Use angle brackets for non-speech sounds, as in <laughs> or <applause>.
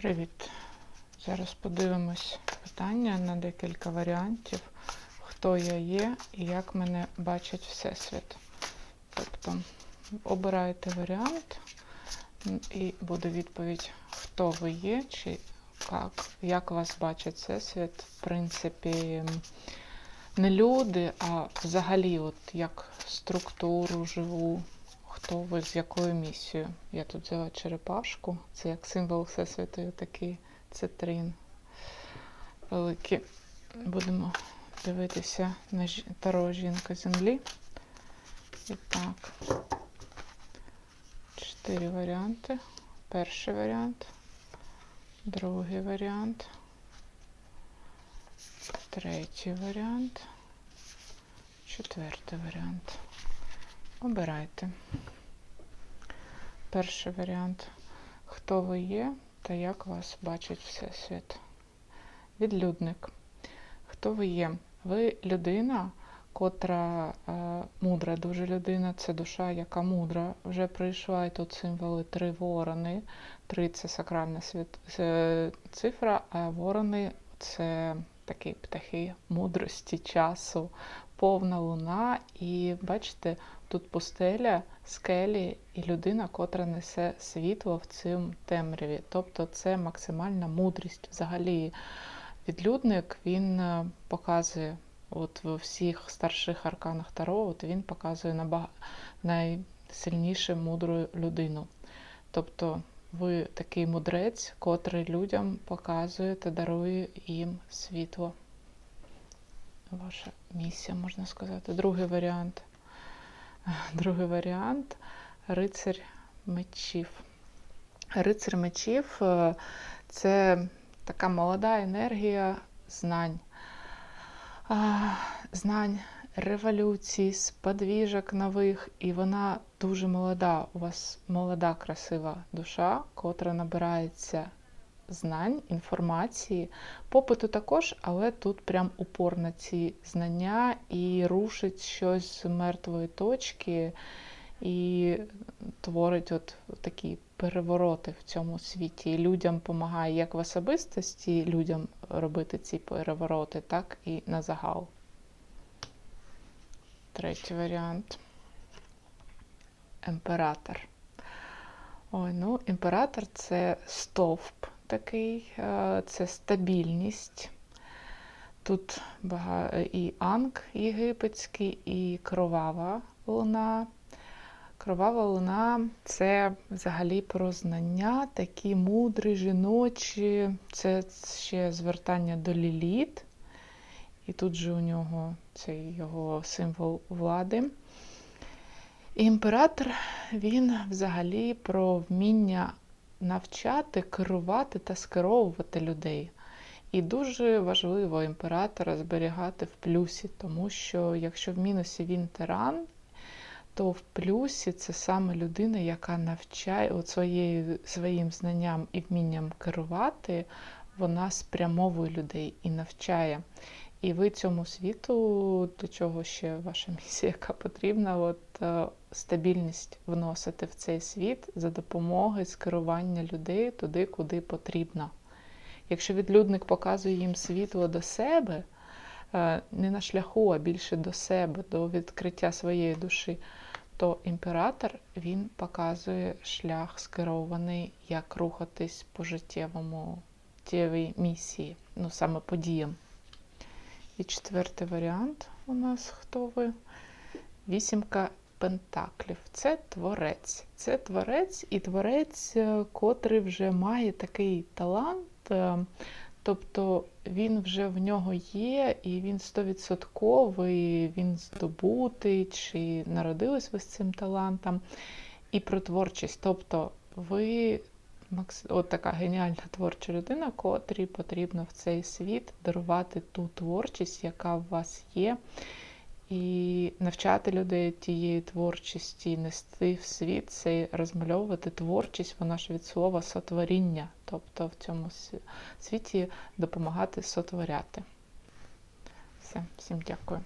Привіт. Зараз подивимось питання на декілька варіантів, хто я є і як мене бачить Всесвіт. Тобто обирайте варіант і буде відповідь, хто ви є, чи як, як вас бачить Всесвіт. В принципі, не люди, а взагалі, от як структуру живу, хто з якою місією. Я тут взяла черепашку, це як символ Всесвіту, такий цитрин великий. Будемо дивитися на таро жінка землі. І так, чотири варіанти. Перший варіант, другий варіант, третій варіант, четвертий варіант. Обирайте. Перший варіант. Хто ви є та як вас бачить Всесвіт? Відлюдник. Хто ви є? Ви людина, котра е, мудра, дуже людина, це душа, яка мудра. Вже прийшла і тут символи три ворони. Три це сакральна світ, цифра, а ворони це такі птахи мудрості, часу, повна луна. І бачите, тут пустеля, скелі і людина, котра несе світло в цим темряві. Тобто це максимальна мудрість. Взагалі, відлюдник він е, показує, от в всіх старших арканах Таро, от він показує набаг... найсильніше мудру людину. Тобто ви такий мудрець, котрий людям показує та дарує їм світло. Ваша місія, можна сказати. Другий варіант. <laughs> Другий варіант рицарь мечів. Рицар мечів е, це така молода енергія знань. Знань, революцій, сподвіжок нових, і вона дуже молода. У вас молода, красива душа, котра набирається знань, інформації, попиту також, але тут прям упор на ці знання і рушить щось з мертвої точки і творить от такі перевороти в цьому світі. І людям допомагає як в особистості людям робити ці перевороти, так і на загал. Третій варіант. Імператор. Ой, ну, імператор це стовп такий, е, це стабільність. Тут і анг єгипетський, і кровава луна. Кровава луна це взагалі про знання, такі мудрі, жіночі. Це ще звертання до ліліт. І тут же у нього цей його символ влади. І імператор він взагалі про вміння навчати, керувати та скеровувати людей. І дуже важливо імператора зберігати в плюсі, тому що якщо в мінусі він тиран, то в плюсі це саме людина, яка навчає от своєю, своїм знанням і вмінням керувати, вона спрямовує людей і навчає. І ви цьому світу, до чого ще ваша <laughs> місія, яка потрібна, от е, стабільність вносити в цей світ за допомогою скерування людей туди, куди потрібно. Якщо відлюдник показує їм світло до себе, е, не на шляху, а більше до себе, до відкриття своєї душі, то імператор він показує шлях скерований, як рухатись по життєвому життєвій місії, ну саме подіям. І четвертий варіант у нас хто ви? Вісімка пентаклів. Це творець. Це творець і творець, е, котрий вже має такий талант, е, тобто він вже в нього є, і він стовідсотковий, він здобутий, чи народились ви з цим талантом. І про творчість. Тобто ви от така геніальна творча людина, котрій потрібно в цей світ дарувати ту творчість, яка в вас є, і навчати людей тієї творчості, нести в світ це розмальовувати творчість, вона ж від слова сотворіння, тобто в цьому світі допомагати сотворяти. Все, всім дякую.